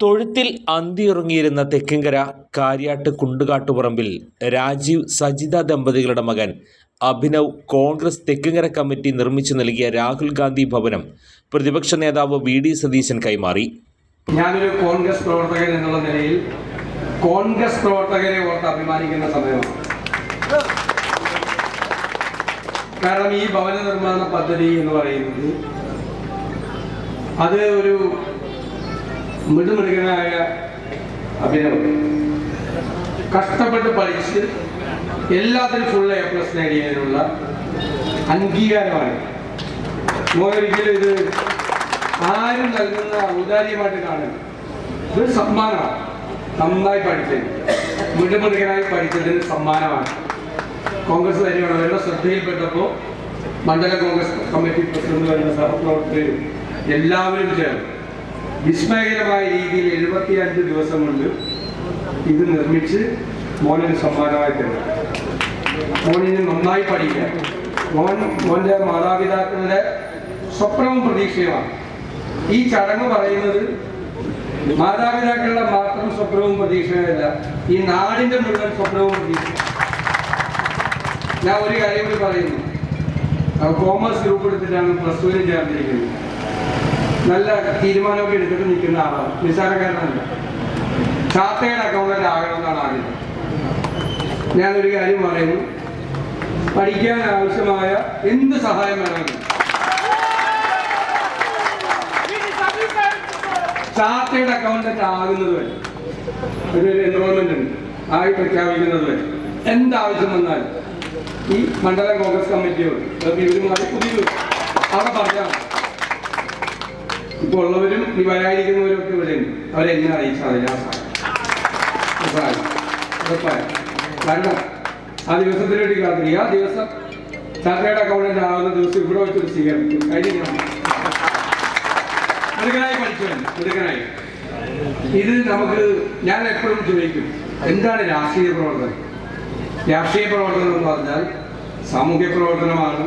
തൊഴുത്തിൽ അന്തിയുറങ്ങിയിരുന്ന തെക്കിങ്കര കാര്യാട്ട് കുണ്ടുകാട്ടുപറമ്പിൽ രാജീവ് സജിത ദമ്പതികളുടെ മകൻ അഭിനവ് കോൺഗ്രസ് തെക്കിങ്കര കമ്മിറ്റി നിർമ്മിച്ചു നൽകിയ രാഹുൽ ഗാന്ധി ഭവനം പ്രതിപക്ഷ നേതാവ് വി ഡി സതീശൻ കൈമാറി. ഞാനൊരു കോൺഗ്രസ് പ്രവർത്തകൻ എന്നുള്ള നിലയിൽ കോൺഗ്രസ് പ്രവർത്തകരെ ഓർത്ത് അഭിമാനിക്കുന്ന സമയമാണ്. കാരണം ഈ ഭവന നിർമ്മാണ പദ്ധതി എന്ന് പറയുന്നത് അത് ഒരു മിടുമിടുകനായ അഭിനവ് കഷ്ടപ്പെട്ട് പഠിച്ച് എല്ലാത്തിനും ഫുൾ എ പ്ലസ് നേടിയതിനുള്ള അംഗീകാരമാണ്. മോനൊരിക്കലും ഇത് ആരും നൽകുന്ന ഔദാര്യമായിട്ട് കാണും. ഇതൊരു സമ്മാനമാണ്. നന്നായി പഠിച്ചത്. മിടുമിടുകനായി പഠിച്ചതിന് സമ്മാനമാണ്. കോൺഗ്രസ് തന്നെയാണ് ശ്രദ്ധയിൽപ്പെട്ടപ്പോൾ മണ്ഡല കോൺഗ്രസ് കമ്മിറ്റി പ്രസിഡന്റ് വരുന്ന സഹപ്രവർത്തകരും എല്ലാവരും ചേർന്ന് വിസ്മയകരമായ രീതിയിൽ എഴുപത്തി അഞ്ച് ദിവസം കൊണ്ട് ഇത് നിർമ്മിച്ച് മോനൊരു സമ്മാനമായി തരും മോനിന് നന്നായി പഠിക്കാം മോൻ മോന്റെ മാതാപിതാക്കളുടെ സ്വപ്നവും പ്രതീക്ഷയുമാണ്. ഈ ചടങ്ങ് പറയുന്നത് മാതാപിതാക്കളുടെ മാത്രം സ്വപ്നവും പ്രതീക്ഷയല്ല ഈ നാടിന്റെ മുഴുവൻ സ്വപ്നവും പ്രതീക്ഷ ഞാൻ ഒരു കാര്യം കൂടി പറയുന്നു. കോമേഴ്സ് ഗ്രൂപ്പ് എടുത്തിട്ടാണ് പ്ലസ് ടുവിന് ചേർന്നിരിക്കുന്നത്. നല്ല തീരുമാനമൊക്കെ എടുത്തിട്ട് നിൽക്കുന്ന ആളാണ്. നിസ്സാരക്കാരനല്ല. ചാർട്ടേഡ് അക്കൗണ്ടന്റ് ആകണമെന്നാണ് ആഗ്രഹം. ഞാനൊരു കാര്യം പറയുന്നു പഠിക്കാൻ ആവശ്യമായ എന്ത് സഹായം വേണമെങ്കിലും. ചാർട്ടേഡ് അക്കൗണ്ടന്റ് ആകുന്നത് വരെ ഒരു എൻറോൾമെന്റ് ഉണ്ട്. ആയി പ്രഖ്യാപിക്കുന്നത് വരെ എന്താവശ്യം വന്നാലും ഈ മണ്ഡലം കോൺഗ്രസ് കമ്മിറ്റിയോട് ഇവരുമായി പുതിയ അവിടെ പറഞ്ഞാൽ ഇപ്പോൾ ഉള്ളവരും ഈ വരാതിരിക്കുന്നവരും ഒക്കെ അവരെ എന്നെ അറിയിച്ചാൽ. കാരണം ആ ദിവസത്തിന് വേണ്ടി കാത്തിരിക്കുക ആ ദിവസം ചാർട്ടേഡ് അക്കൗണ്ടന്റ് ആവുന്ന ദിവസം ഇവിടെ വെച്ചൊരു സ്വീകരിക്കും. കഴിഞ്ഞ മിടുക്കനായി പഠിച്ചവൻ മിടുക്കനായി. ഇത് നമുക്ക് ഞാൻ എപ്പോഴും ചോദിക്കും എന്താണ് രാഷ്ട്രീയ പ്രവർത്തനം? രാഷ്ട്രീയ പ്രവർത്തനം എന്ന് പറഞ്ഞാൽ സാമൂഹ്യ പ്രവർത്തനമാണ്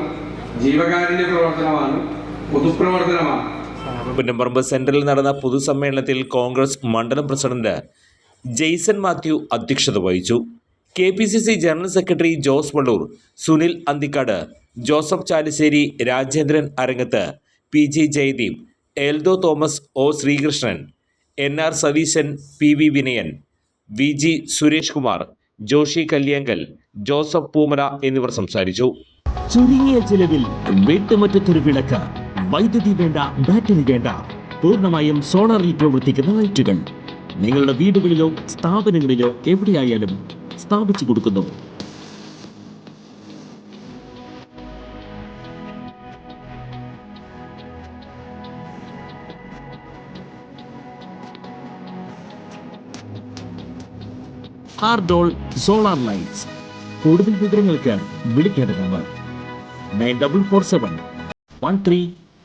ജീവകാരുണ്യ പ്രവർത്തനമാണ് പൊതുപ്രവർത്തനമാണ്. പുന്നമ്പറമ്പ് സെൻട്രലിൽ നടന്ന പൊതുസമ്മേളനത്തിൽ കോൺഗ്രസ് മണ്ഡലം പ്രസിഡന്റ് ജെയ്സൺ മാത്യു അധ്യക്ഷത വഹിച്ചു. K P C C general secretary Jose Vallur Sunil Anthikad Joseph Chalissery Rajendran Arangath P G Jayadeep Eldho Thomas O Sreekrishnan N R Satheesan P V Vinayan V G Suresh Kumar Joshy Kalyankal Joseph Poomala എന്നിവർ സംസാരിച്ചു. ചുരുങ്ങിയ ചിലവിൽ വീട്ടുമുറ്റത്തൊരു വിളക്ക് വൈദ്യുതി വേണ്ട battery വേണ്ട. പൂർണമായും സോളാറിൽ പ്രവർത്തിക്കുന്ന ലൈറ്റുകൾ. നിങ്ങളുടെ വീടുകളിലോ സ്ഥാപനങ്ങളിലോ എവിടെയായാലും സ്ഥാപിച്ചു കൊടുക്കുന്നു. ഹാർഡോൾ സോളാർ ലൈറ്റ്സ് കൂടുതൽ വിവരങ്ങൾക്ക് വിളിക്കേണ്ട number nine double four seven one three